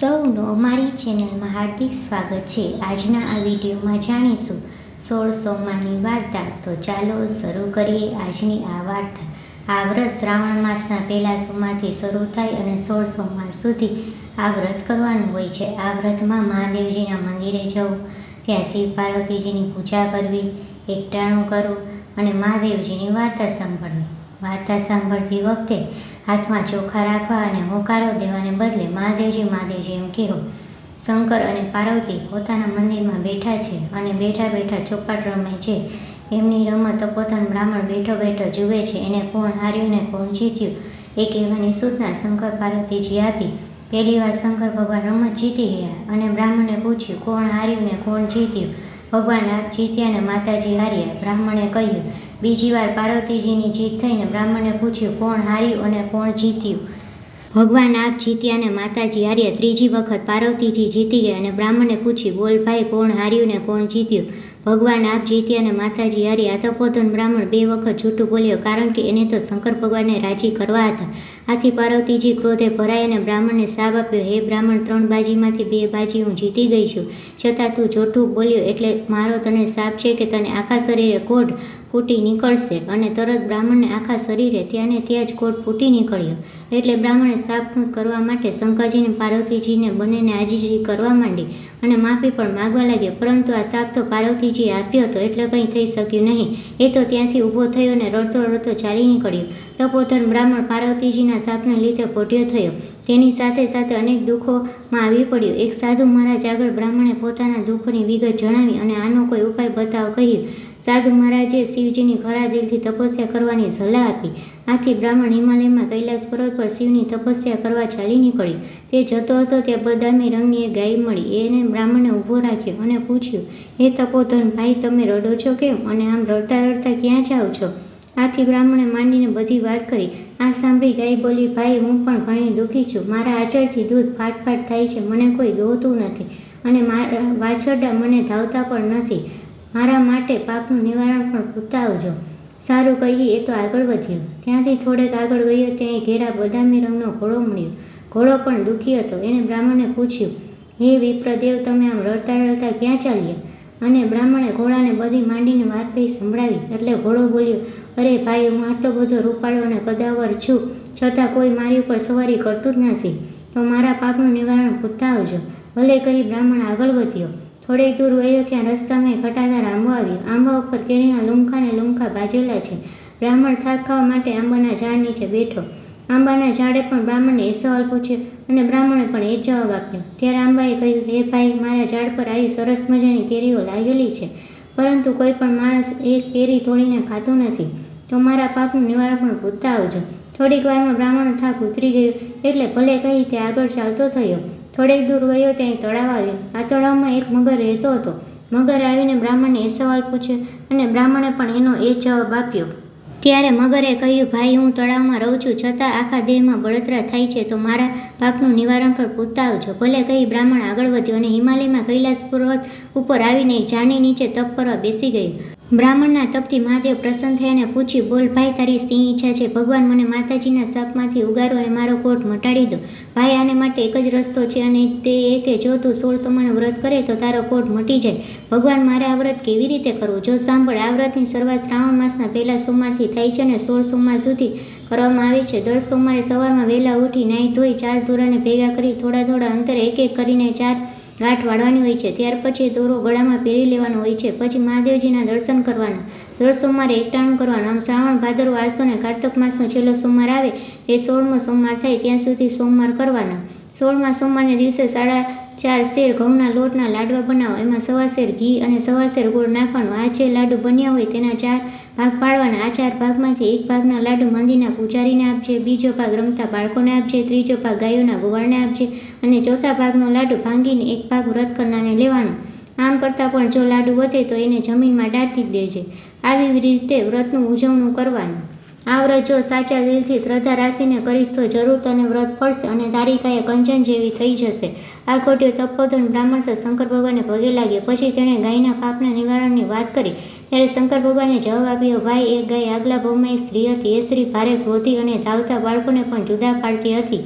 સૌનું અમારી ચેનલમાં હાર્દિક સ્વાગત છે. આજના આ વિડીયોમાં જાણીશું સોળ સોમવારની વાર્તા. તો ચાલો શરૂ કરીએ આજની આ વાર્તા. આ વ્રત શ્રાવણ માસના પહેલા સોમવારથી શરૂ થાય અને સોળ સોમવાર સુધી આ વ્રત કરવાનું હોય છે. આ વ્રતમાં મહાદેવજીના મંદિરે જવું, ત્યાં શિવ પાર્વતીજીની પૂજા કરવી, એકટાણું કરવું અને મહાદેવજીની વાર્તા સાંભળવી. વાર્તા સાંભળતી વખતે હાથમાં ચોખા રાખવા અને હોકારો દેવાને બદલે, મહાદેવજી મહાદેવજી, એમ કહેવો શંકર અને પાર્વતી પોતાના મંદિરમાં બેઠા છે અને બેઠા બેઠા ચોપાટ રમે છે. એમની રમત પોતાનો બ્રાહ્મણ બેઠો બેઠો જુએ છે. એને કોણ હાર્યું ને કોણ જીત્યું, એ કહેવાની સૂચના શંકર પાર્વતીજી આપી. પહેલી વાર શંકર ભગવાન રમત જીતી ગયા અને બ્રાહ્મણને પૂછ્યું, કોણ હાર્યું ને કોણ જીત્યું? ભગવાન આપ જીત્યા ને માતાજી હાર્યા બ્રાહ્મણે કહ્યું, બીજી વાર પાર્વતીજીની જીત થઈને બ્રાહ્મણે પૂછ્યું, કોણ હાર્યું અને કોણ જીત્યું? ભગવાન આપ જીત્યા ને માતાજી હાર્યા ત્રીજી વખત પાર્વતીજી જીતી ગયા અને બ્રાહ્મણે પૂછ્યું, બોલ ભાઈ, કોણ હાર્યું ને કોણ જીત્યું? ભગવાન આપ જીત્યા અને માતાજી હારી આતપોધન બ્રાહ્મણ બે વખત જૂઠું બોલ્યો કારણ કે એને તો શંકર ભગવાનને રાજી કરવા હતા. આથી પાર્વતીજી ક્રોધે ભરાઈ અને બ્રાહ્મણને સાપ આપ્યો. હે બ્રાહ્મણ, ત્રણ બાજીમાંથી બે બાજી હું જીતી ગઈ છું. છતાં તું જૂઠું બોલ્યો એટલે મારો તને સાપ છે કે તને આખા શરીરે કોઢ ફૂટી નીકળશે અને તરત બ્રાહ્મણને આખા શરીરે ત્યાંને ત્યાં જ કોટ ફૂટી નીકળ્યો. એટલે બ્રાહ્મણે સાપ કરવા માટે શંકરજીને પાર્વતીજીને બંનેને આજીજી કરવા માંડી અને માફી પણ માગવા લાગ્યો. પરંતુ આ સાપ તો પાર્વતીજીએ આપ્યો હતો એટલે કંઈ થઈ શક્યું નહીં. એ તો ત્યાંથી ઊભો થયો અને રડતો રડતો ચાલી નીકળ્યો. તપોધન બ્રાહ્મણ પાર્વતીજીના સાપને લીધે કોઢ્યો થયો. તેની સાથે સાથે અનેક દુઃખોમાં આવી પડ્યું. એક સાધુ મહારાજ આગળ બ્રાહ્મણે પોતાના દુઃખોની વિગત જણાવી અને આનો કોઈ ઉપાય બતાવ કહ્યું. સાધુ મહારાજે શિવજીની ખરા દિલથી તપસ્યા કરવાની સલાહ આપી. આથી બ્રાહ્મણ હિમાલયમાં કૈલાસ પર્વત પર શિવની તપસ્યા કરવા ચાલી નીકળ્યો તે જતો હતો ત્યાં બદામી રંગની એક ગાય મળી. એને બ્રાહ્મણે ઊભો રાખ્યો અને પૂછ્યું, હે તપોધન, ભાઈ, તમે રડો છો કેમ? અને આમ રડતા રડતા ક્યાં જાઓ છો? આથી બ્રાહ્મણે માંડીને બધી વાત કરી. આ સાંભળી ગાય બોલી, ભાઈ, હું પણ ઘણી દુઃખી છું. મારા આચળથી દૂધ ફાટ ફાટ થાય છે. મને કોઈ દોહતું નથી. અને મારા વાછરડા મને ધાવતા પણ નથી. મારા માટે પાપનું નિવારણ પણ પૂતાવજો. સારું કહી એ તો આગળ વધ્યો. ત્યાંથી થોડેક આગળ ગયો ત્યાં ઘેરા બદામી રંગનો ઘોડો મળ્યો. ઘોડો પણ દુઃખી હતો. એને બ્રાહ્મણે પૂછ્યું, હે વિપ્રદેવ, તમે આમ રડતા રડતા ક્યાં ચાલ્યા? અને બ્રાહ્મણે ઘોડાને બધી માંડીને વાત કહી સંભળાવી. એટલે ઘોડો બોલ્યો, અરે ભાઈ, હું આટલો બધો રૂપાળો અને કદાવર છું. છતાં કોઈ મારી ઉપર સવારી કરતું જ નથી. તો મારા પાપનું નિવારણ પૂછતા આવજો ભલે કહી બ્રાહ્મણ આગળ વધ્યો. થોડેક દૂર ગયો ત્યાં રસ્તામાં ઘટાદાર આંબો આવ્યો. આંબા ઉપર કેરીના લુમખા ને લુમખા બાજેલા છે. બ્રાહ્મણ થાક ખાવા માટે આંબાના ઝાડ નીચે બેઠો. આંબાના ઝાડે પણ બ્રાહ્મણને એ સવાલ પૂછ્યો અને બ્રાહ્મણે પણ એ જવાબ આપ્યો. ત્યારે આંબાએ કહ્યું, હે ભાઈ, મારા ઝાડ પર આવી સરસ મજાની કેરીઓ લાગેલી છે, પરંતુ કોઈ પણ માણસ એ કેરી તોડીને ખાતું નથી. તો મારા પાપનું નિવારણ પણ પૂરતા આવજો. થોડીક વારમાં બ્રાહ્મણનો થાક ઉતરી ગયો એટલે ભલે કહી તે આગળ ચાલતો થયો. થોડેક દૂર ગયો ત્યાં તળાવ આવ્યો. આ તળાવમાં એક મગર રહેતો હતો. મગર આવીને બ્રાહ્મણને એ સવાલ પૂછ્યો અને બ્રાહ્મણે પણ એનો એ જવાબ આપ્યો. ત્યારે મગરે કહ્યું, ભાઈ, હું તળાવમાં રહું છું. છતાં આખા દેહમાં બળતરા થાય છે, તો મારા પાપનું નિવારણ પણ પૂછતા આવજો. ભલે કહી બ્રાહ્મણ આગળ વધ્યો અને હિમાલયમાં કૈલાસ પર્વત ઉપર આવીને ઝાડની નીચે તપ કરવા બેસી ગયું. બ્રાહ્મણના તપથી મહાદેવ પ્રસન્ન થયાને પૂછ્યું, બોલ ભાઈ, તારી સિંહ ઈચ્છા છે. ભગવાન મને માતાજીના શાપમાંથી ઉગારો અને મારો કોટ મટાડી દો. ભાઈ, આને માટે એક જ રસ્તો છે અને તે એ કે જો તું સોળ સોમવારનું વ્રત કરે તો તારો કોટ મટી જાય. ભગવાન મારે આ વ્રત કેવી રીતે કરવું? જો સાંભળ, આ વ્રતની શરૂઆત શ્રાવણ માસના પહેલા સોમવારથી થાય છે અને સોળ સોમવાર સુધી કરવામાં આવે છે. દર સોમવારે સવારમાં વહેલા ઉઠી, નાહી ધોઈ, ચાર ધોરાને ભેગા કરી, થોડા થોડા અંતરે એક એક કરીને ચાર ગાંઠ વાળવાની હોય છે. ત્યાર પછી દોરો ગળામાં પહેરી લેવાનો હોય છે. પછી મહાદેવજીના દર્શન કરવાના. દર સોમવારે એકટાણું કરવાનું. આમ શ્રાવણ ભાદરવો આસો ને કાર્તક માસનો છેલ્લો સોમવાર આવે તે સોળમો સોમવાર થાય, ત્યાં સુધી સોમવાર કરવાના. સોળમા સોમવારને દિવસે સાડા ચાર શેર ઘઉંના લોટના લાડવા બનાવો. એમાં સવા શેર ઘી અને સવા શેર ગોળ નાખવાનો. આ જે લાડુ બન્યા હોય તેના ચાર ભાગ પાડવાના. આ ચાર ભાગમાંથી એક ભાગના લાડુ મંદિરના પૂજારીને આપજે, બીજો ભાગ રમતા બાળકોને આપજે, ત્રીજો ભાગ ગાયોના ગોવાળને આપજે અને ચોથા ભાગનો લાડુ ભાંગીને એક ભાગ વ્રત કરનારને લેવાનો. આમ કરતાં પણ જો લાડુ વધે તો એને જમીનમાં જ દેજે. આવી રીતે વ્રતનું ઉજવણું કરવાનું. આ વ્રત જો સાચા દિલથી શ્રદ્ધા રાખીને કરીશ તો જરૂર તને વ્રત પડશે અને તારી કાંઈ કંચન જેવી થઈ જશે. આ ઘટ્યો તપોધન બ્રાહ્મણ તો શંકર ભગવાનને પગે લાગ્યો. પછી તેણે ગાયના પાપના નિવારણની વાત કરી. ત્યારે શંકર ભગવાને જવાબ આપ્યો, ભાઈ, એ ગાય આગલા ભવમાં એક સ્ત્રી હતી. એ સ્ત્રી ભારે ક્રોધી અને ધાવતા બાળકોને પણ જુદા પાડતી હતી.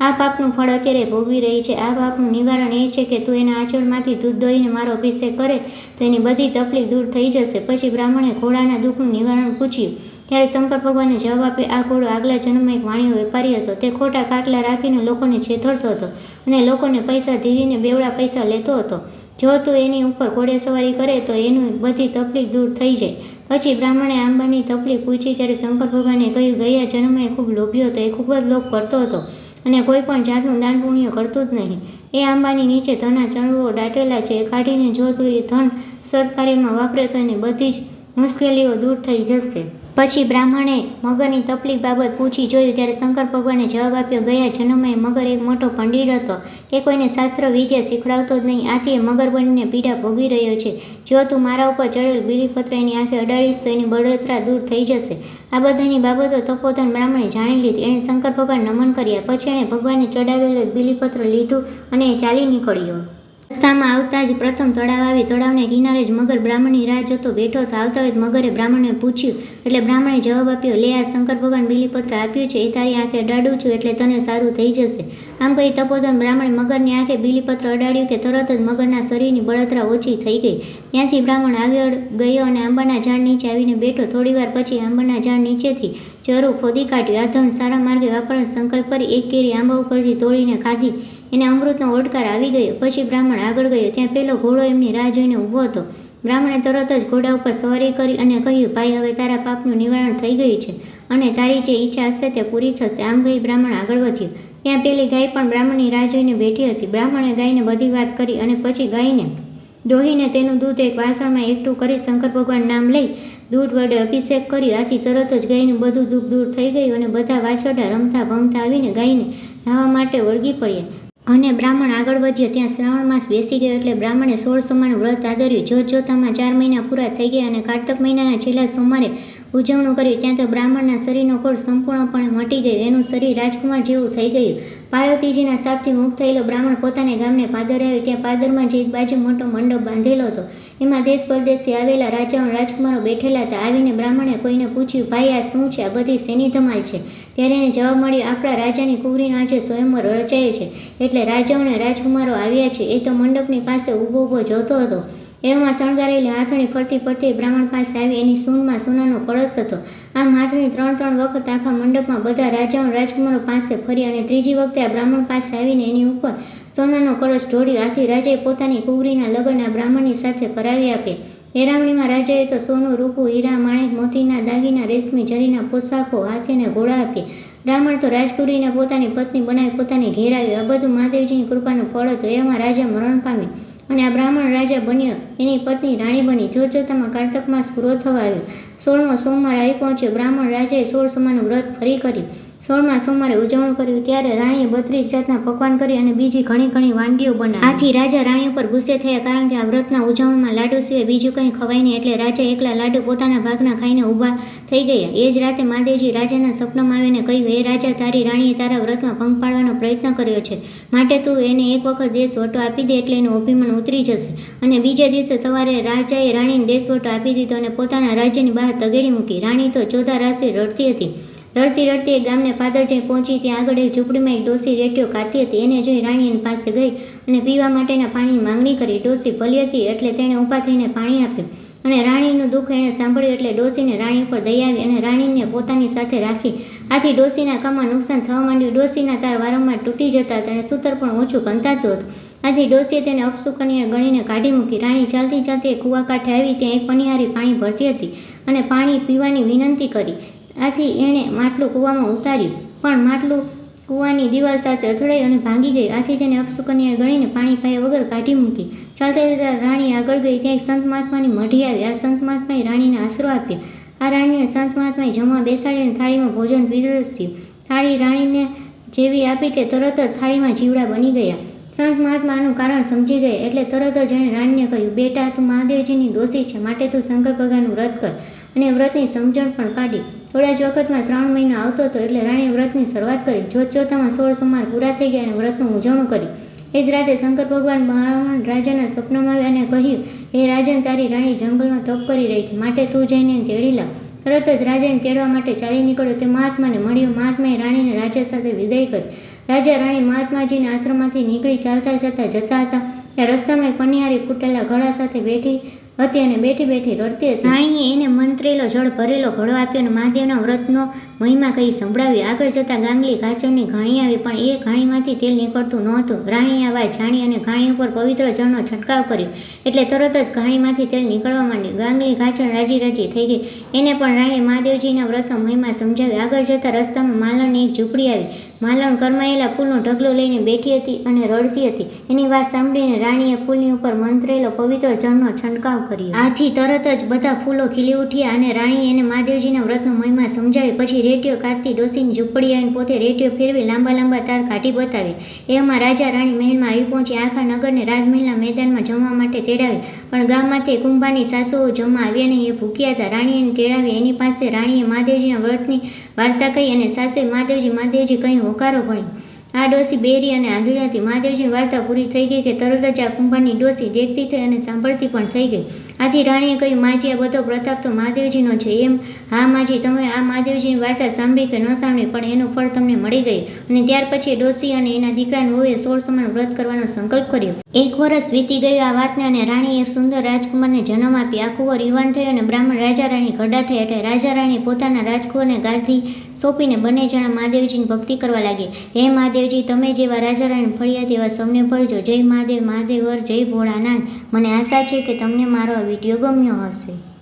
આ પાપનું ફળ અત્યારે ભોગવી રહી છે. આ પાપનું નિવારણ એ છે કે તું એના આંચળમાંથી દૂધ દોહીને મારો અભિષેક કરે તો એની બધી તકલીફ દૂર થઈ જશે. પછી બ્રાહ્મણે ઘોડાના દુઃખનું નિવારણ પૂછ્યું ત્યારે શંકર ભગવાને જવાબ આપ્યો, આ ઘોડો આગલા જન્મમાં એક વાણિયો વેપારી હતો. તે ખોટા કાટલા રાખીને લોકોને છેતરતો હતો અને લોકોને પૈસા ધીરીને બેવડા પૈસા લેતો હતો. જો તું એની ઉપર ઘોડે સવારી કરે તો એનું બધી તકલીફ દૂર થઈ જાય. પછી બ્રાહ્મણે આંબાની તકલીફ પૂછી ત્યારે શંકર ભગવાને કહ્યું, ગયા જન્મમાં એ ખૂબ લોભ્યો હતો. એ ખૂબ જ લોભ કરતો હતો અને કોઈ પણ જાતનું દાન પુણ્ય કરતું જ નહીં. એ આંબાની નીચે ધના ચણવો દાટેલા છે. એ કાઢીને જો તું એ ધન સત્કાર્યમાં વાપરે તો એની બધી જ મુશ્કેલીઓ દૂર થઈ જશે. પછી બ્રાહ્મણે મગરની તકલીફ બાબત પૂછી જોયું ત્યારે શંકર ભગવાને જવાબ આપ્યો, ગયા જન્મે મગર એક મોટો પંડિત હતો. એ કોઈને શાસ્ત્ર, વિદ્યા શીખવાડતો જ નહીં. આથી એ મગર બનીને પીડા ભોગવી રહ્યો છે. જો તું મારા ઉપર ચડેલ બીલીપત્ર એની આંખે અડાડીશ, તો એની બળતરા દૂર થઈ જશે. આ બધાની બાબતો તપોધન બ્રાહ્મણે જાણી લીધી. એણે શંકર ભગવાન નમન કર્યા. પછી એણે ભગવાનને ચડાવેલું બીલીપત્ર લીધું અને ચાલી નીકળ્યો. રસ્તામાં આવતા જ પ્રથમ તળાવ આવી. તળાવને કિનારે જ મગર બ્રાહ્મણની રાહ જોતો બેઠો હતો. આવતા જ મગરે બ્રાહ્મણને પૂછ્યું. એટલે બ્રાહ્મણે જવાબ આપ્યો, લે, આ શંકર ભગવાન બીલીપત્ર આપ્યું છે. એ તારી આંખે અડાડું છું એટલે તને સારું થઈ જશે. આમ કહી તપોધન બ્રાહ્મણે મગરની આંખે બીલીપત્ર અડાડ્યું કે તરત જ મગરના શરીરની બળતરા ઓછી થઈ ગઈ. ત્યાંથી બ્રાહ્મણ આગળ ગયો અને આંબાના ઝાડ નીચે આવીને બેઠો. થોડીવાર પછી આંબાના ઝાડ નીચેથી ચરું ખોદી કાઢ્યું. આ ધન સારા માર્ગે વાપરવાનો સંકલ્પ કરી એક કેરી આંબા ઉપરથી તોડીને ખાધી. એને અમૃતનો ઓડકાર આવી ગયો. પછી બ્રાહ્મણ આગળ ગયો. ત્યાં પેલો ઘોડો એમની રાહ જોઈને ઊભો હતો. બ્રાહ્મણે તરત જ ઘોડા ઉપર સવારી કરી અને કહ્યું, ભાઈ, હવે તારા પાપનું નિવારણ થઈ ગયું છે અને તારી જે ઈચ્છા હશે તે પૂરી થશે. આમ કહી બ્રાહ્મણ આગળ વધ્યો. ત્યાં પેલી ગાય પણ બ્રાહ્મણની રાહ જોઈને બેઠી હતી. બ્રાહ્મણે ગાયને બધી વાત કરી અને પછી ગાયને દોહીને તેનું દૂધ એક વાસણમાં એકઠું કરી શંકર ભગવાન નામ લઈ દૂધ વડે અભિષેક કર્યો આથી તરત જ ગાયનું બધું દુઃખ દૂર થઈ ગયું અને બધા વાછરડા રમતા ભમતા આવીને ગાયને ધાવા માટે વળગી પડ્યા. અને બ્રાહ્મણ આગળ વધ્યો, ત્યાં શ્રાવણ માસ બેસી ગયો એટલે બ્રાહ્મણે સોળ સોમાનું વ્રત આદર્યું. જોત જોતામાં ચાર મહિના પૂરા થઈ ગયા અને કારતક મહિનાના છેલ્લા સોમવારે ઉજવણું કર્યું ત્યાં તો બ્રાહ્મણના શરીરનો કોળ સંપૂર્ણપણે મટી ગયો. એનું શરીર રાજકુમાર જેવું થઈ ગયું. પાર્વતીજીના શાપથી મુક્ત થયેલો બ્રાહ્મણ પોતાને ગામને પાદર આવ્યો. ત્યાં પાદરમાં જે એક બાજુ મોટો મંડપ બાંધેલો હતો. એમાં દેશ પરદેશથી આવેલા રાજાઓ રાજકુમારો બેઠેલા હતા. આવીને બ્રાહ્મણે કોઈને પૂછ્યું, ભાઈ, આ શું છે? આ બધી શેની ધમાલ છે? ત્યારે એને જવાબ મળ્યો, આપણા રાજાની કુવરીનો આજે સ્વયંવર રચાય છે. એટલે રાજાઓ અને રાજકુમારો આવ્યા છે. એ તો મંડપની પાસે ઊભો ઊભો જોતો હતો. એવામાં શણગારેલી હાથણી ફરતી ફરતી બ્રાહ્મણ પાસે આવી એની સૂનમાં સોનાનો કળશ હતો. આમ હાથણી ત્રણ ત્રણ વખત આખા મંડપમાં બધા રાજાઓ રાજકુમારો પાસે ફરી અને ત્રીજી વખતે આ બ્રાહ્મણ પાસે આવીને એની ઉપર સોનાનો કળશ ઢોળ્યો આથી રાજાએ પોતાની કુંવરીના લગ્ન આ બ્રાહ્મણની સાથે કરાવી આપ્યા એરાવણીમાં રાજાએ તો સોનું, રૂપું, હીરા, માણેક, મોતીના દાગીના, રેશમી જરીના પોશાકો, હાથીને ઘોડા આપ્યા બ્રાહ્મણ તો રાજકુરીને પોતાની પત્ની બનાવી પોતાને આવ્યો આ બધું મહાદેવજીની કૃપાનું ફળ હતું. એમાં રાજા મરણ પામ્યો અને આ બ્રાહ્મણ રાજા બન્યો. એની પત્ની રાણી બની. જોત જોતામાં કાર્તક માસ પૂરો થવા આવ્યો. સોળમો સોમવાર આવી પહોંચ્યો. બ્રાહ્મણ રાજાએ સોળ સોમાનું વ્રત ફરી કર્યું. સોળમા સોમવારે ઉજવણું કર્યું ત્યારે રાણીએ બત્રીસ જાતના પકવાન કરી અને બીજી ઘણી ઘણી વાનગીઓ બનાવી. આથી રાજા રાણી ઉપર ગુસ્સે થયા કારણ કે આ વ્રતના ઉજવણીમાં લાડુ સિવાય બીજું કંઈ ખવાય નહીં એટલે રાજા એકલા લાડુ પોતાના ભાગના ખાઈને ઊભા થઈ ગયા. એ જ રાતે મહાદેવજી રાજાના સપનામાં આવીને કહ્યું એ રાજા, તારી રાણીએ તારા વ્રતમાં ભંગ પાડવાનો પ્રયત્ન કર્યો છે. માટે તું એને એક વખત દેશવટો આપી દે એટલે એનું અભિમાન ઉતરી જશે. અને બીજા દિવસે સવારે રાજાએ રાણીને દેશવટો આપી દીધો અને પોતાના રાજ્યની બહાર તગેડી મૂકી. રાણી તો ચોથા રાશિ રડતી હતી. રડતી રડતી એ ગામને પાદર જઈ પહોંચી. ત્યાં આગળ એક ઝૂંપડીમાં એક ડોસી રેટીઓ કાઢતી હતી. એને જોઈ રાણીની પાસે ગઈ અને પીવા માટેના પાણીની માંગણી કરી. ડોસી ભલી હતી એટલે તેણે ઊભા થઈને પાણી આપ્યું અને રાણીનું દુઃખ એણે સાંભળ્યું એટલે ડોસીને રાણી ઉપર દયા આવી અને રાણીને પોતાની સાથે રાખી. આથી ડોસીના કામમાં નુકસાન થવા માંડ્યું. ડોસીના તાર વારંવાર તૂટી જતા તેને સૂતર પણ ઓછું કંતાતું હતું. આથી ડોસીએ તેને અપસુકન્યા ગણીને કાઢી મૂકી. રાણી ચાલતી ચાલતી કૂવા કાંઠે આવી ત્યાં એક પનિહારી પાણી ભરતી હતી અને પાણી પીવાની વિનંતી કરી. આથી એણે માટલું કૂવામાં ઉતાર્યું. પણ માટલું કૂવાની દિવાલ સાથે અથડાઈ અને ભાંગી ગઈ. આથી તેને અપસુકન્યા ગણીને પાણી પાયા વગર કાઢી મૂકી. ચાલતા ચાલતા રાણી આગળ ગઈ ત્યાં સંત મહાત્માની મઢી આવી. આ સંત મહાત્માએ રાણીને આશરો આપ્યો. આ રાણીને સંત મહાત્માએ જમવા બેસાડીને થાળીમાં ભોજન પીરસ્યું. થાળી રાણીને જેવી આપી કે તરત જ થાળીમાં જીવડા બની ગયા. સંત મહાત્માનું કારણ સમજી ગયા એટલે તરત જ એણે રાણીને કહ્યું, બેટા, તું મહાદેવજીની દોષી છે. માટે તું શંકર ભગવાનનું વ્રત કર. અને વ્રતની સમજણ પણ કાઢી. થોડા જ વખતમાં શ્રાવણ મહિનો આવતો હતો એટલે રાણીએ વ્રતની શરૂઆત કરી. જોત જોતામાં સોળ સોમવાર પૂરા થઈ ગયા અને વ્રતનું ઉજવણું કરી એ જ રાતે શંકર ભગવાન બ્રાહ્મણ રાજાના સ્વપ્નમાં આવ્યા અને કહ્યું, હે રાજન, તારી રાણી જંગલમાં તપ કરી રહી છે. માટે તું જઈને તેડી લાવ. તરત જ રાજાને તેડવા માટે ચાલી નીકળ્યો. તે મહાત્માને મળ્યો. મહાત્માએ રાણીને રાજા સાથે વિદાય કરી. રાજા રાણી મહાત્માજીના આશ્રમમાંથી નીકળી ચાલતા જતા જતા હતા. ત્યાં રસ્તામાં એક પનિહારી ફૂટેલા ઘડા સાથે બેઠી હતી અને બેઠી બેઠી રડતી હતી. રાણીએ એને મંત્રેલો, જળ ભરેલો, ઘડો આપ્યો અને મહાદેવના વ્રતનો મહિમા કહી સંભળાવી આગળ જતાં ગાંગલી કાચરની ઘાણી આવી, પણ એ ઘાણીમાંથી તેલ નીકળતું નહોતું. રાણીએ આ વાત જાણી અને ઘાણી ઉપર પવિત્ર જળનો છંટકાવ કર્યો, એટલે તરત જ ઘાણીમાંથી તેલ નીકળવા માંડ્યું. ગાંગલી કાચર રાજી રાજી થઈ ગઈ. એને પણ રાણીએ મહાદેવજીના વ્રતનો મહિમા સમજાવી આગળ જતાં રસ્તામાં માલણની એક ઝૂંપડી આવી. માલણ કરમાયેલા ફૂલનો ઢગલો લઈને બેઠી હતી અને રડતી હતી. એની વાત સાંભળીને રાણીએ ફૂલની ઉપર મંત્રેલો પવિત્ર જળનો છંટકાવ કર્યો. આથી તરત જ બધા ફૂલો ખીલી ઉઠ્યા અને રાણીએ એને મહાદેવજીના વ્રતનો મહિમા સમજાવી પછી રેટીઓ કાઢતી ડોસીની ઝૂંપડી આવીને પોતે રેટીઓ ફેરવી લાંબા લાંબા તાર કાઢી બતાવે. એમાં રાજા રાણી મહેલમાં આવી પહોંચી. આખા નગરને રાજમહેલના મેદાનમાં જમવા માટે તેડાવી. પણ ગામમાંથી કુંભાની સાસુઓ જમવા આવ્યા નહીં. એ ભૂખ્યા હતા. રાણીએ તેડાવી. એની પાસે રાણીએ મહાદેવજીના વ્રતની વાર્તા કહી અને સાસુએ મહાદેવજી મહાદેવજી કહી હોકારો ભણી. આ ડોસી બેરી અને આંધળી હતી મહાદેવજીની વાર્તા પૂરી થઈ ગઈ કે તરત જ આ કુંભારની ડોસી દેખતી થઈ અને સાંભળતી પણ થઈ ગઈ. આથી રાણીએ કહ્યું, માજી, આ બધો પ્રતાપ તો મહાદેવજીનો છે એમ. હા, માજી, તમે આ મહાદેવજીની વાર્તા સાંભળી કે ન સાંભળી, પણ એનું ફળ તમને મળી ગયું. અને ત્યાર પછી ડોસી અને એના દીકરાને વહુએ સોળ સમાન વ્રત કરવાનો સંકલ્પ કર્યો. એક વર્ષ વીતી ગયું આ વાતને અને રાણીએ એક સુંદર રાજકુમારને જન્મ આપી. આ કુંવર યુવાન થયો અને બ્રાહ્મણ રાજા રાણી ઘડા થયા એટલે રાજા રાણી પોતાના રાજકુંવરને ગાદી સોંપીને બંને જણા મહાદેવજીની ભક્તિ કરવા લાગી. હે મહાદેવજી તમે જેવા રાજા રાણી ફળિયા તેવા સૌને ભરજો. જય મહાદેવ મહાદેવ વર જય ભોળાનાથ. મને આશા છે કે તમને મારો આ વીડિયો ગમ્યો હશે.